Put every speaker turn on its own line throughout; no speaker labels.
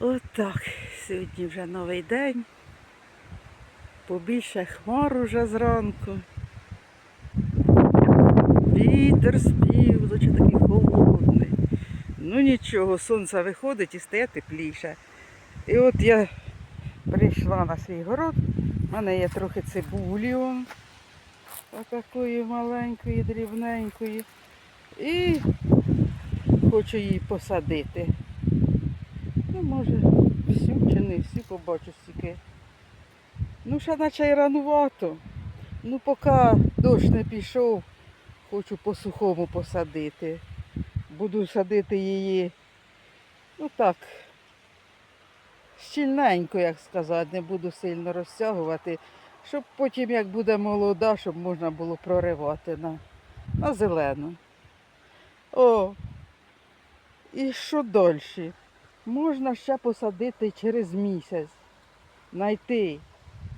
Отак. Сьогодні вже новий день. Побільше хмар уже зранку. Вітер з півночі такий холодний. Ну нічого, сонце виходить і стає тепліше. І от я прийшла на свій город. У мене є трохи цибулі. он, Отакої маленької, дрібненької. І хочу її посадити. Ну, може, всю чи не всю побачу стільки. Ну, ще наче ранувато. Ну, поки дощ не пішов, хочу по-сухому посадити. Буду садити її, ну так, щільненько, як сказати, не буду сильно розтягувати, щоб потім, як буде молода, щоб можна було проривати на, на зелену. О, і що далі? Можна ще посадити через місяць, знайти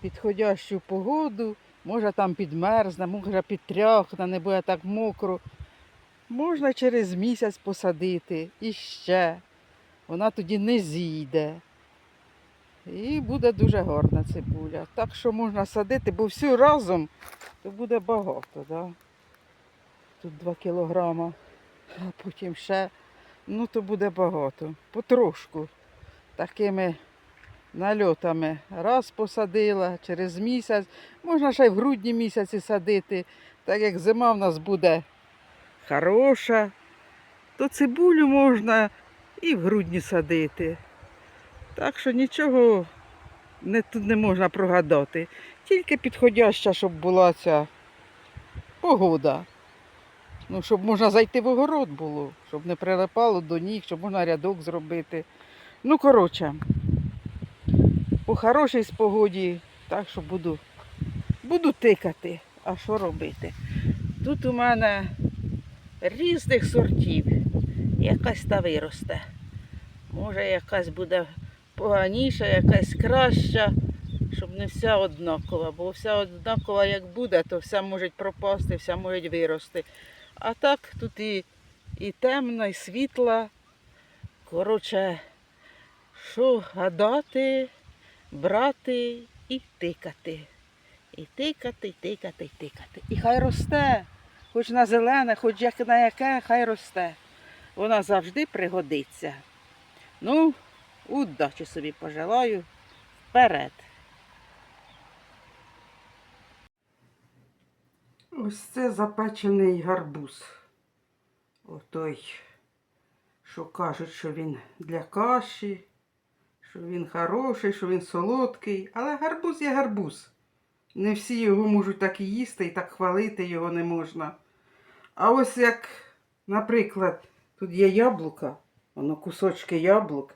підходящу погоду, може там підмерзне, може підтряхне, не буде так мокро. Можна через місяць посадити і ще. Вона тоді не зійде. І буде дуже гарна цибуля. Так що можна садити, бо всю разом то буде багато. Да? Тут 2 кілограма, а потім ще. Ну, то буде багато. Потрошку. Такими нальотами. Раз посадила, через місяць. Можна ще й в грудні місяці садити. Так як зима в нас буде хороша, то цибулю можна і в грудні садити. Так що нічого не, тут не можна прогадати. Тільки підходяща, щоб була ця погода. Ну, щоб можна зайти в огород було, щоб не прилипало до ніг, щоб можна рядок зробити. Ну, коротше, по хорошій спогоді, так що буду, буду тикати. А що робити? Тут у мене різних сортів. Якась та виросте. Може, якась буде поганіша, якась краща, щоб не вся однакова. Бо вся однакова як буде, то вся може пропасти, вся може вирости. А так тут і, і темна, і світла. Коротше, що гадати, брати і тикати. І тикати, і тикати, і тикати. І хай росте, хоч на зелене, хоч як на яке, хай росте. Вона завжди пригодиться. Ну, удачі собі пожелаю. Вперед. Ось це запечений гарбуз. Отой, що кажуть, що він для каші, що він хороший, що він солодкий. Але гарбуз є гарбуз. Не всі його можуть так і їсти, і так хвалити його не можна. А ось як, наприклад, тут є яблука, воно кусочки яблук,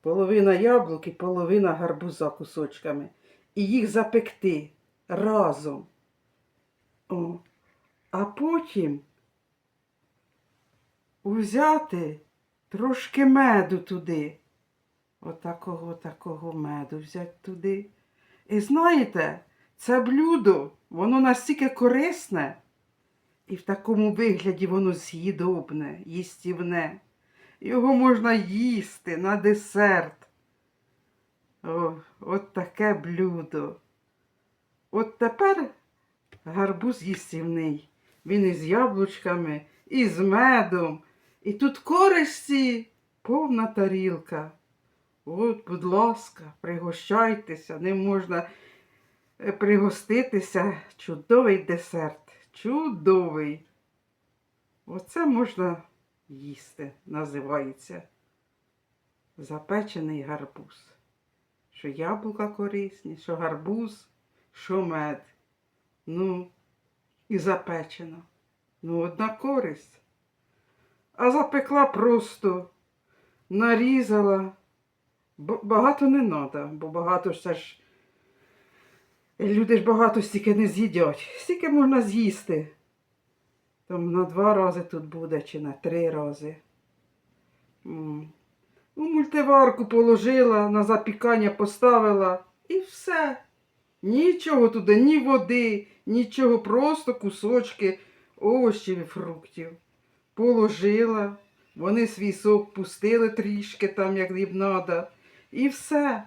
половина яблук і половина гарбуза кусочками. І їх запекти разом. О. А потім взяти трошки меду туди. Отакого такого меду взяти туди. І знаєте, це блюдо, воно настільки корисне, і в такому вигляді воно з'їдобне, їстівне. Його можна їсти на десерт. О, от таке блюдо. От тепер гарбуз їстівний. Він із яблучками, і з медом. І тут користі повна тарілка. От, будь ласка, пригощайтеся, ним можна е, пригоститися. Чудовий десерт. Чудовий. Оце можна їсти, називається. Запечений гарбуз. Що яблука корисні, що гарбуз, що мед. Ну, і запечено. Ну, одна користь. А запекла просто, нарізала. Багато не треба, бо багато ж це ж. Люди ж багато стільки не з'їдять. Стільки можна з'їсти. Там на два рази тут буде чи на три рази. У мультиварку положила, на запікання поставила і все. Нічого туди, ні води, нічого, просто кусочки овочів і фруктів. Положила, вони свій сок пустили трішки там, як їм треба. І все.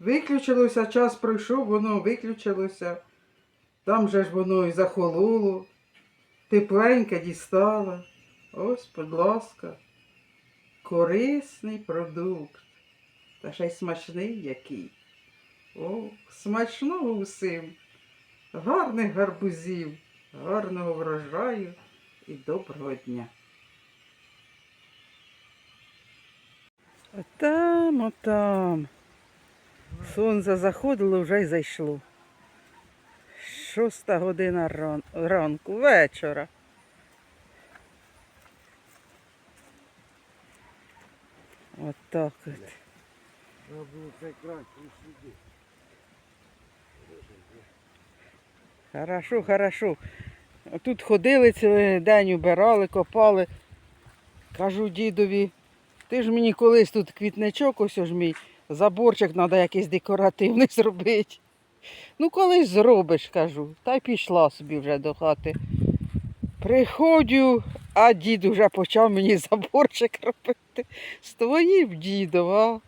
Виключилося, час пройшов, воно виключилося. Там же ж воно і захололо. Тепленьке дістала. Ось, будь ласка. Корисний продукт. Та ще й смачний який. О, смачного усім. Гарних гарбузів, гарного врожаю і доброго дня. Отам, отам. Сонце заходило, вже й зайшло. Шоста година ран- ранку, вечора. От так от.
Треба було це краще сюди.
Хорошо, хорошо. Тут ходили цілий день, убирали, копали. Кажу дідові, ти ж мені колись тут квітничок, ось ж мій заборчик треба якийсь декоративний зробити. Ну, колись зробиш, кажу. Та й пішла собі вже до хати. Приходжу, а дід вже почав мені заборчик робити. З твоїм дідом, а?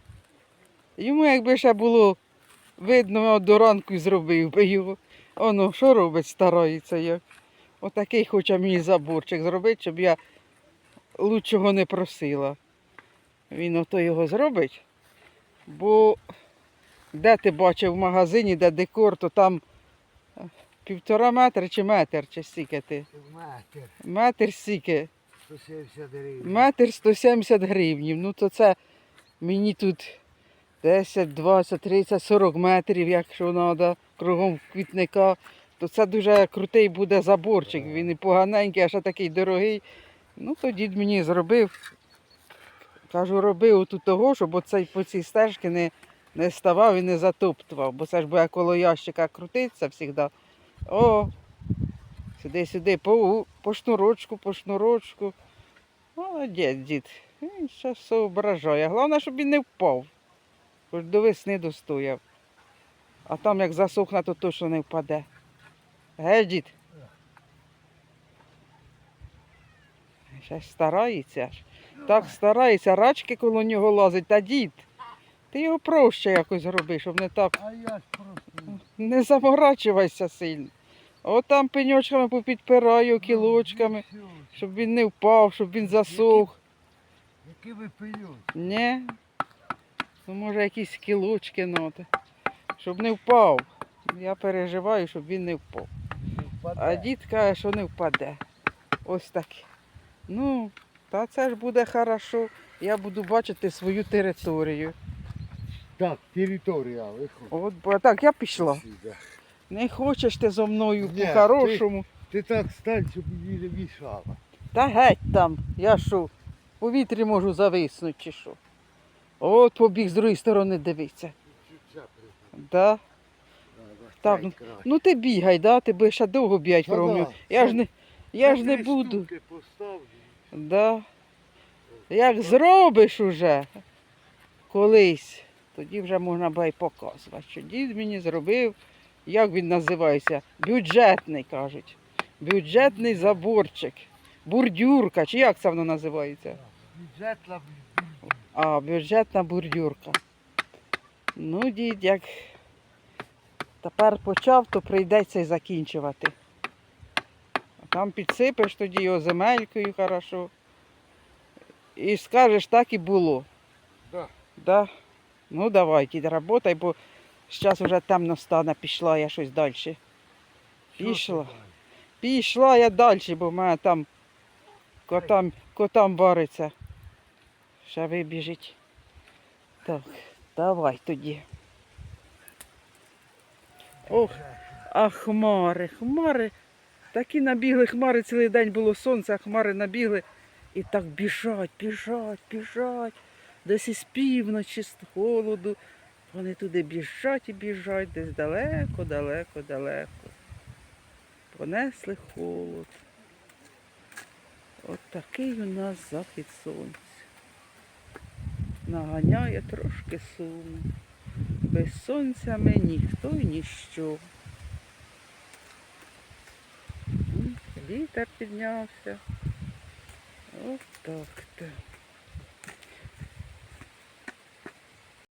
Йому якби ще було видно, до ранку зробив би його. Оно, що робить, старається як. Отакий хоче мені заборчик зробити, щоб я лучшого не просила. Він ото його зробить. Бо де ти бачив в магазині, де декор, то там е, півтора метра чи метр, чи стільки ти.
Матер,
Метр стільки.
170 гривень.
Метр 170 гривнів. Ну то це мені тут 10, 20, 30, 40 метрів, якщо треба, кругом квітника, то це дуже крутий буде заборчик. Він і поганенький, а ще такий дорогий. Ну, то дід мені зробив. Кажу, роби отут того, щоб оцей по цій стежці не, не ставав і не затоптував, бо це ж буде коло ящика крутиться завжди. О, сюди, сюди, по, по шнурочку, по шнурочку. Молодець, дід. Він ще все ображає. Головне, щоб він не впав. Хоч до весни достояв. А там як засохне, то точно не впаде. Ге, дід? Ще старається. ж. Так старається, рачки коло нього лазить, та дід. Ти його проще якось роби, щоб не так
А я ж просто.
не заморачувайся сильно. От там пеньочками попідпираю, кілочками,
Ну,
щоб він не впав, щоб він засох.
Які ви пильот?
Ні. Ну, може, якісь кілочки ноти. Щоб не впав. Я переживаю, щоб він не впав. А дід каже, що не впаде. Ось так. Ну, та це ж буде хорошо. Я буду бачити свою територію.
Так, територія, виходь.
От, бо так, я пішла.
Сюди.
Не хочеш ти зо мною
Ні,
по-хорошому.
Ти так стань, щоб мені не мішала.
Та геть там, я що, в повітрі можу зависнути чи що. От побіг з другої сторони дивиться. Да? Так, ну, ну ти бігай, да? ти будеш ще довго бігати
Та да.
Я ж не, я ж не буду. Да. Як зробиш уже колись, тоді вже можна буде й показувати, що дід мені зробив, як він називається, бюджетний, кажуть. Бюджетний заборчик. Бурдюрка, чи як це воно називається?
Бюджетна
А, бюджетна бурдюрка. Ну, дід, як тепер почав, то прийдеться й закінчувати. А там підсипеш тоді його земелькою хорошо. І скажеш, так і було.
Да.
Да? Ну давай, дід, работай, бо зараз вже темно стане, пішла я щось далі. Пішла. Пішла я далі, бо в мене там котам, котам вариться. Ще вибіжить. Так, давай тоді. Ох, а хмари, хмари. Такі набігли хмари, цілий день було сонце, а хмари набігли і так біжать, біжать, біжать. Десь із півночі, з холоду. Вони туди біжать і біжать, десь далеко, далеко, далеко. Понесли холод. От такий у нас захід сонця. Наганяє трошки суму. Без сонця ми ніхто і ніщо. Вітер піднявся. Ось так то.